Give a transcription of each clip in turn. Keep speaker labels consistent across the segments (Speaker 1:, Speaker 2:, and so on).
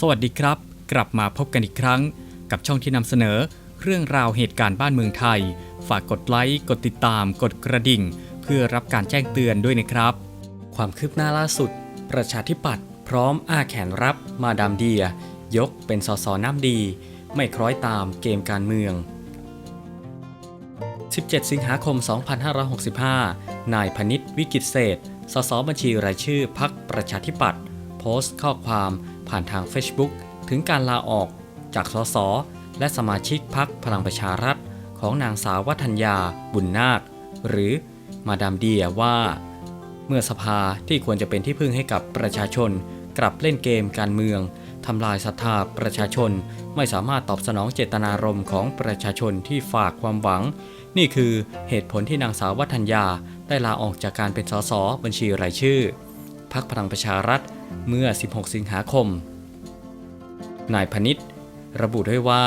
Speaker 1: สวัสดีครับ กลับมาพบกันอีกครั้ง กับช่องที่นำเสนอ เรื่องราวเหตุการณ์บ้านเมืองไทย ฝากกดไลค์กดติดตาม กดกระดิ่ง เพื่อรับการแจ้งเตือนด้วยนะครับ ความคืบหน้าล่าสุด ประชาธิปัตย์พร้อมอ้าแขนรับมาดามเดีย ยกเป็นสสน้ำดี ไม่คล้อยตามเกมการเมือง 17 สิงหาคม 2565 นายพนิษฐ์วิกิตเศษสสบัญชีรายชื่อพักประชาธิปัตย์โพสต์ข้อความ ผ่านทาง Facebook ถึงการลาออกจากสสและสมาชิกพักพลังประชารัฐ ของนางสาววัฒนยาบุญนาค หรือมาดามเดียว่า เมื่อสภาที่ควรจะเป็นที่พึ่งให้กับประชาชน กลับเล่นเกมการเมืองทำลายศรัทธาประชาชน ไม่สามารถตอบสนองเจตนารมณ์ของประชาชนที่ฝากความหวัง นี่คือเหตุผลที่นางสาววัฒนยาได้ลาออกจากการเป็นสสบัญชีรายชื่อพักพลังประชารัฐ เมื่อ 16 สิงหาคม นายพนิษฐ์ระบุด้วยว่า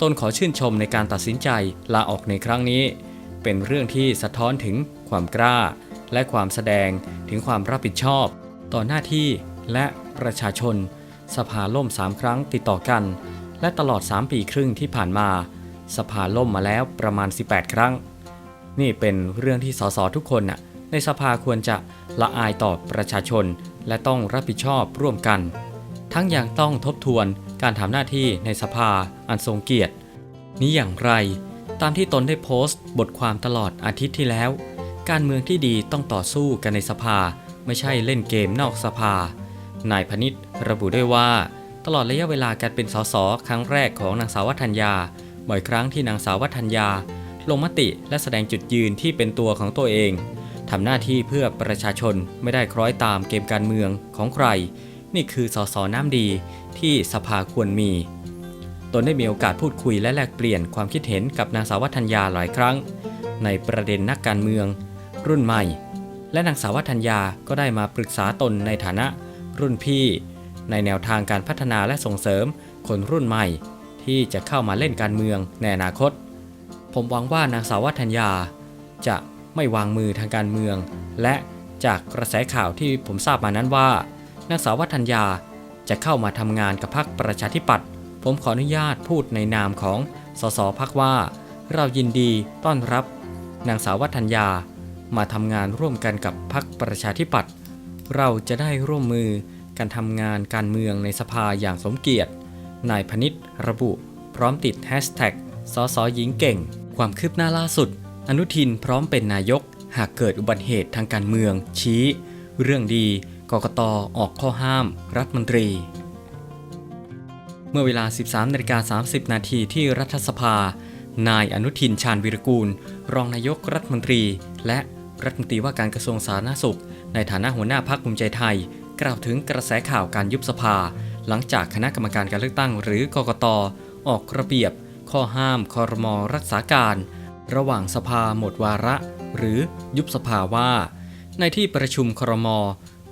Speaker 1: ตนขอชื่นชมในการตัดสินใจลาออกในครั้งนี้ เป็นเรื่องที่สะท้อนถึงความกล้า และความแสดงถึงความรับผิดชอบ ต่อหน้าที่และประชาชน สภาล่ม 3 ครั้งติดต่อกัน และตลอด 3 ปีครึ่งที่ผ่านมา สภาล่มมาแล้วประมาณ 18 ครั้ง นี่เป็นเรื่องที่สสทุกคนน่ะในสภาควรจะละอายต่อประชาชน และต้องรับผิดชอบร่วมกัน ทั้งยังต้องทบทวนการทำหน้าที่ในสภาอันทรงเกียรติ นี้อย่างไร ตามที่ตนได้โพสต์ บทความตลอดอาทิตย์ที่แล้ว การเมืองที่ดีต้องต่อสู้กันในสภา ไม่ใช่เล่นเกมนอกสภา นายพนิษฐ์ระบุด้วยว่า ตลอดระยะเวลาการเป็นสสครั้งแรกของนางสาววัฒนยาบ่อยครั้งที่นางสาววัฒนยา ลงมติและแสดงจุดยืนที่เป็นตัวของตัวเอง ทำหน้าที่เพื่อประชาชนไม่ได้คล้อยตามเกมการเมืองของใคร นี่คือสสน้ำดีที่สภาควรมี ตนได้มีโอกาสพูดคุยและแลกเปลี่ยนความคิดเห็นกับนางสาววัฒนยาหลายครั้ง ในประเด็นนักการเมือง รุ่นใหม่ และนางสาววัฒนยาก็ได้มาปรึกษาตนในฐานะ รุ่นพี่ ในแนวทางการพัฒนาและส่งเสริมคนรุ่นใหม่ ที่จะเข้ามาเล่นการเมืองในอนาคต ผมหวังว่านางสาววัฒนยาจะ ไม่วางมือทางการเมือง และจากกระแสข่าวที่ผมทราบมานั้นว่านางสาววัฒนยาจะเข้ามาทำงานกับพรรคประชาธิปัตย์ผมขออนุญาตพูดในนามของสสพักว่า เรายินดีต้อนรับ นางสาววัฒนยามาทำงานร่วมกันกับพรรคประชาธิปัตย์เราจะได้ร่วมมือกันทำงานการเมืองในสภาอย่างสมเกียรติ นายพนิษฐ์ระบุ พร้อมติดแฮชแท็กสสหญิงเก่ง ความคืบหน้าล่าสุด อนุทินพร้อมเป็นนายก หากเกิดอุบัติเหตุทางการเมือง ชี้ เรื่องดีกกตออกข้อห้าม รัฐมนตรี เมื่อเวลา 13นาฬิกา30 นาทีที่รัฐสภา นายอนุทินชาญวิรกูล รองนายกรัฐมนตรี และรัฐมนตรีว่าการกระทรวงสาธารณสุข ในฐานะหัวหน้าพรรคภูมิใจไทย กล่าวถึงกระแสข่าวการยุบสภา หลังจากคณะกรรมการการเลือกตั้งหรือกกตออกระเบียบ ข้อห้ามคอรมอรักษาการ ระหว่างสภาหมดวาระ หรือยุบสภาว่า ในที่ประชุมครม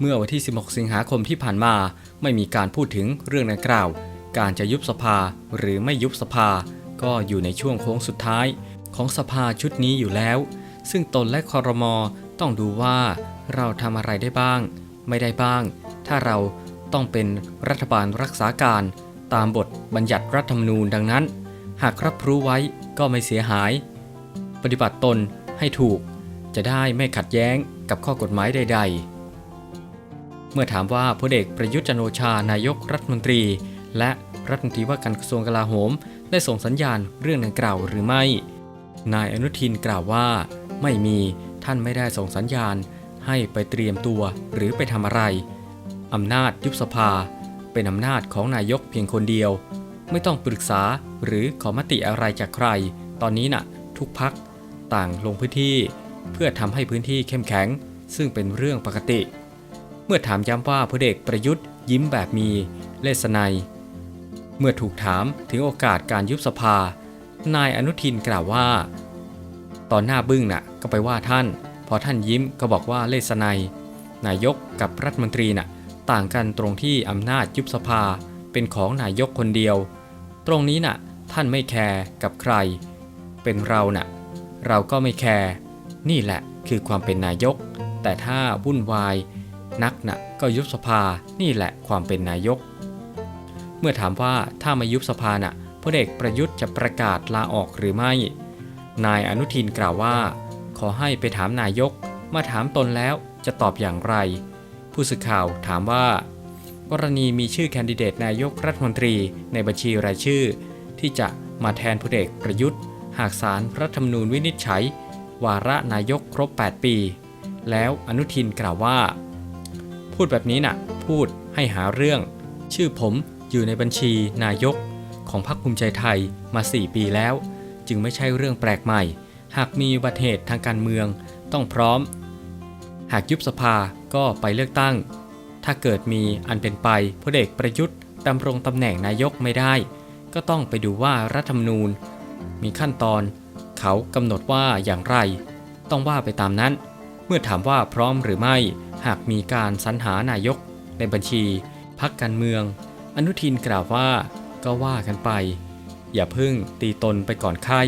Speaker 1: เมื่อวันที่ 16 สิงหาคมที่ผ่านมา ไม่มีการพูดถึงเรื่องดังกล่าว การจะยุบสภาหรือไม่ยุบสภา ก็อยู่ในช่วงโค้งสุดท้าย ของสภาชุดนี้อยู่แล้ว ซึ่งตนและครมต้องดูว่าเราทำอะไรได้บ้าง ไม่ได้บ้าง ถ้าเราต้องเป็นรัฐบาลรักษาการตามบทบัญญัติรัฐธรรมนูญดังนั้น หากรับรู้ไว้ก็ไม่เสียหาย ปฏิบัติตนให้ถูก จะได้ไม่ขัดแย้งกับข้อกฎหมายใด ๆ เมื่อถามว่าพลเอกประยุทธ์จันโอชานายกรัฐมนตรี และรัฐมนตรีว่าการกระทรวงกลาโหม ได้ส่งสัญญาณเรื่องดังกล่าวหรือไม่ นายอนุทินกล่าวว่า ไม่มีท่านไม่ได้ส่งสัญญาณ ให้ไปเตรียมตัวหรือไปทำอะไรอำนาจยุบสภา เป็นอำนาจของนายกเพียงคนเดียว ไม่ต้องปรึกษาหรือขอมติอะไรจากใคร ตอนนี้น่ะ ทุกพัก ต่างลงพื้นที่ เพื่อทำให้พื้นที่เข้มแข็ง ซึ่งเป็นเรื่องปกติ เมื่อถามย้ำว่าพลเอกประยุทธ์ยิ้มแบบมีเลสไนยเมื่อถูกถามถึงโอกาสการยุบสภา นายอนุทินกล่าวว่า ตอนหน้าบึ้งน่ะก็ไปว่าท่าน พอท่านยิ้มก็บอกว่าเลสไนยนายกกับรัฐมนตรีน่ะต่างกันตรงที่อำนาจยุบสภาเป็นของนายกคนเดียว ตรงนี้น่ะท่านไม่แคร์กับใคร เป็นเราน่ะ เราก็ไม่แคร์นี่แหละคือความเป็นนายก แต่ถ้าวุ่นวาย นักน่ะก็ยุบสภานี่แหละความเป็นนายก เมื่อถามว่าถ้ามายุบสภาน่ะพลเอกประยุทธ์จะประกาศลาออกหรือไม่ นายอนุทินกล่าวว่า ขอให้ไปถามนายก มาถามตนแล้วจะตอบอย่างไร ผู้สื่อข่าวถามว่า กรณีมีชื่อแคนดิเดตนายกรัฐมนตรีในบัญชีรายชื่อ ที่จะมาแทนพลเอกประยุทธ์ หากสารรัฐธรรมนูญวินิจฉัย วาระนายกครบ 8 ปี แล้วอนุทินกล่าวว่า พูดแบบนี้น่ะ พูดให้หาเรื่อง ชื่อผมอยู่ในบัญชีนายกของพรรคภูมิใจไทยมา 4 ปีแล้ว จึงไม่ใช่เรื่องแปลกใหม่ หากมีบัติเหตุทางการเมืองต้องพร้อม หากยุบสภาก็ไปเลือกตั้ง ถ้าเกิดมีอันเป็นไปพลเอกประยุทธ์ดำรงตำแหน่งนายกไม่ได้ ก็ต้องไปดูว่ารัฐธรรมนูญ มีขั้นตอน เขากำหนดว่าอย่างไร ต้องว่าไปตามนั้น เมื่อถามว่าพร้อมหรือไม่ หากมีการสรรหานายก ในบัญชี พักการเมือง อนุทินกล่าวว่าก็ว่ากันไป อย่าเพึ่งตีตนไปก่อนไข้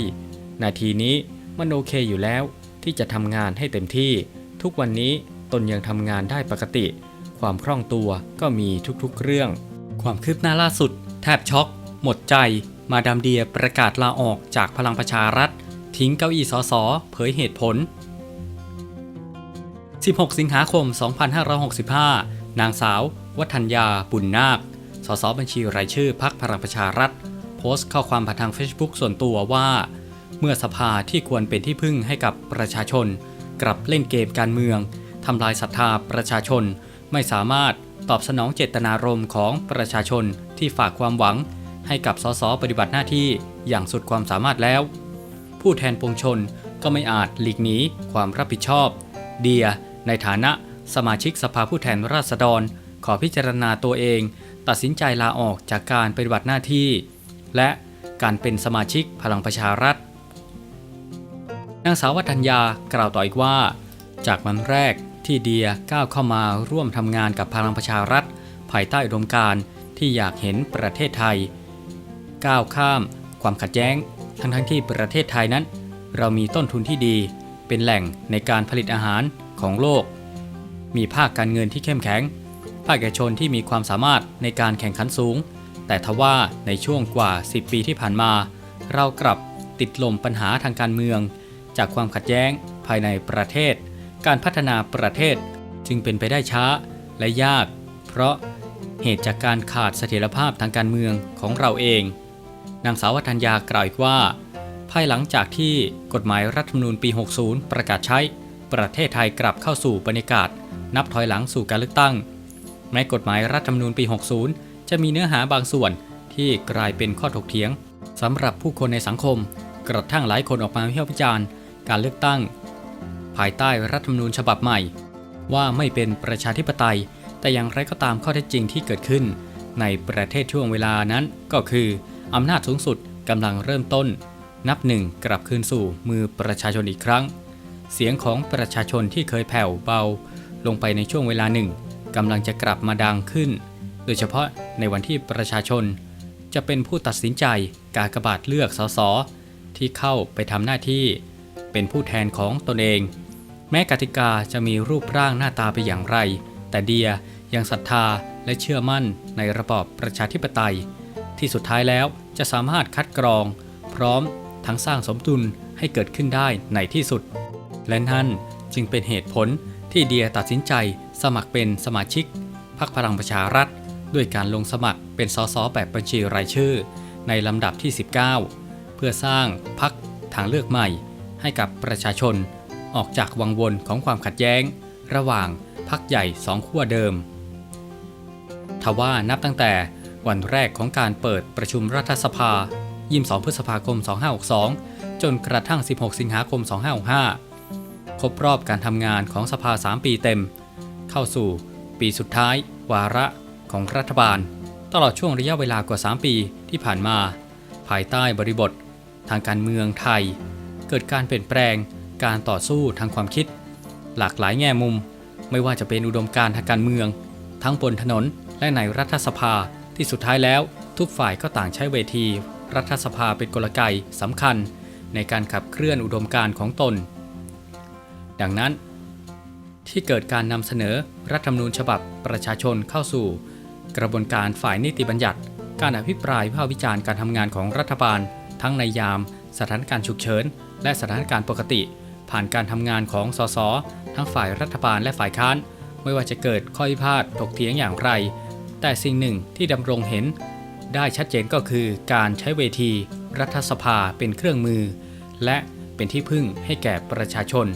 Speaker 1: นาทีนี้มันโอเคอยู่แล้วที่จะทำงานให้เต็มที่ ทุกวันนี้ตนยังทำงานได้ปกติ ความคล่องตัวก็มีทุกๆเรื่อง ความคืบหน้าล่าสุด แทบช็อก หมดใจ มาดามเดียประกาศลาออกจากพลังประชารัฐ ทิ้งเก้าอี้สสเผยเหตุผล 16 สิงหาคม 2565 นางสาว วัฒนยาบุญนาค สสบัญชีรายชื่อพักพลังประชารัฐ โพสต์ข้อความผ่านทาง Facebook ส่วนตัวว่า เมื่อสภาที่ควรเป็นที่พึ่งให้กับประชาชน กลับเล่นเกมการเมืองทำลายศรัทธาประชาชน ไม่สามารถตอบสนองเจตนารมณ์ของประชาชนที่ฝากความหวัง ให้กับสสปฏิบัติหน้าที่อย่างสุดความสามารถแล้ว ผู้แทนปวงชนก็ไม่อาจหลีกหนีความรับผิดชอบ เดีย ในฐานะสมาชิกสภาผู้แทนราษฎร ขอพิจารณาตัวเอง ตัดสินใจลาออกจากการปฏิบัติหน้าที่ และการเป็นสมาชิกพลังประชารัฐนางสาววัฒนยากล่าวต่ออีกว่า จากวันแรกที่เดียก้าวเข้ามาร่วมทำงานกับพลังประชารัฐ ภายใต้อุดมการณ์ที่อยากเห็นประเทศไทย ก้าวข้าม ความขัดแย้ง ทั้งทั้งที่ประเทศไทยนั้น เรามีต้นทุนที่ดี เป็นแหล่งในการผลิตอาหารของโลก มีภาคการเงินที่เข้มแข็ง ภาคเอกชนที่มีความสามารถในการแข่งขันสูง แต่ทว่าในช่วงกว่า 10 ปีที่ผ่านมา เรากลับติดลมปัญหาทางการเมือง จากความขัดแย้งภายในประเทศ การพัฒนาประเทศจึงเป็นไปได้ช้าและยาก เพราะเหตุจากการขาดเสถียรภาพทางการเมืองของเราเอง นางสาววัฒนยากล่าวอีกว่า ภายหลังจากที่กฎหมายรัฐธรรมนูญปี 60 ประกาศใช้ ประเทศไทยกลับเข้าสู่บรรยากาศ นับถอยหลังสู่การเลือกตั้งแม้กฎหมายรัฐธรรมนูญปี 60 จะมีเนื้อหาบางส่วนที่กลายเป็นข้อถกเถียงสำหรับผู้คนในสังคม กระทั่งหลายคนออกมาวิพากษ์วิจารณ์การเลือกตั้ง ภายใต้รัฐธรรมนูญฉบับใหม่ ว่าไม่เป็นประชาธิปไตย แต่อย่างไรก็ตามข้อเท็จจริงที่เกิดขึ้น ในประเทศช่วงเวลานั้นก็คือ อำนาจสูงสุดกำลังเริ่มต้น นับหนึ่งกลับคืนสู่มือประชาชนอีกครั้ง เสียงของประชาชนที่เคยแผ่วเบา ลงไปในช่วงเวลาหนึ่งกำลังจะกลับมาดังขึ้น โดยเฉพาะในวันที่ประชาชน จะเป็นผู้ตัดสินใจการกระบาดเลือกสสที่เข้าไปทำหน้าที่ เป็นผู้แทนของตนเอง แม้กติกาจะมีรูปร่างหน้าตาไปอย่างไร แต่เดียยังศรัทธาและเชื่อมั่นในระบอบประชาธิปไตย ที่สุดท้ายแล้วจะสามารถคัดกรอง พร้อมทั้งสร้างสมดุลให้เกิดขึ้นได้ในที่สุด และนั่นจึงเป็นเหตุผลที่เดียตัดสินใจสมัครเป็นสมาชิกพรรคพลังประชารัฐ ด้วยการลงสมัครเป็นสสแบบบัญชีรายชื่อ ในลำดับที่ 19 เพื่อสร้างพรรคทางเลือกใหม่ ให้กับประชาชน ออกจากวังวนของความขัดแย้ง ระหว่างพรรคใหญ่สองขั้วเดิมทว่านับตั้งแต่ วันแรกของการเปิดประชุมรัฐสภา 22 พฤษภาคม 2562 จนกระทั่ง 16 สิงหาคม 2565 ครบรอบการทำงานของสภา 3 ปีเต็ม เข้าสู่ปีสุดท้าย วาระของรัฐบาล ตลอดช่วงระยะเวลากว่า 3 ปีที่ผ่านมา ภายใต้บริบท ทางการเมืองไทย เกิดการเปลี่ยนแปลงการต่อสู้ทางความคิด หลากหลายแง่มุม ไม่ว่าจะเป็นอุดมการทางการเมือง ทั้งบนถนนและในรัฐสภา ที่สุดท้ายแล้ว ทุกฝ่ายก็ต่างใช้เวที รัฐสภาเป็นกลไกสำคัญ ในการขับเคลื่อนอุดมการณ์ของตน ดังนั้น ที่เกิดการนำเสนอรัฐธรรมนูญฉบับประชาชนเข้าสู่ กระบวนการฝ่ายนิติบัญญัติ การอภิปรายวิพากษ์วิจารณ์การทำงานของรัฐบาล ทั้งในยาม สถานการณ์ฉุกเฉิน และสถานการณ์ปกติ ผ่านการทำงานของสสทั้งฝ่ายรัฐบาลและฝ่ายค้านไม่ว่าจะเกิดข้อพิพาทถกเถียงอย่างไร แต่สิ่งหนึ่งที่ดำรงเห็น ได้ชัดเจนก็คือการใช้เวที รัฐสภาเป็นเครื่องมือ และเป็นที่พึ่งให้แก่ประชาชน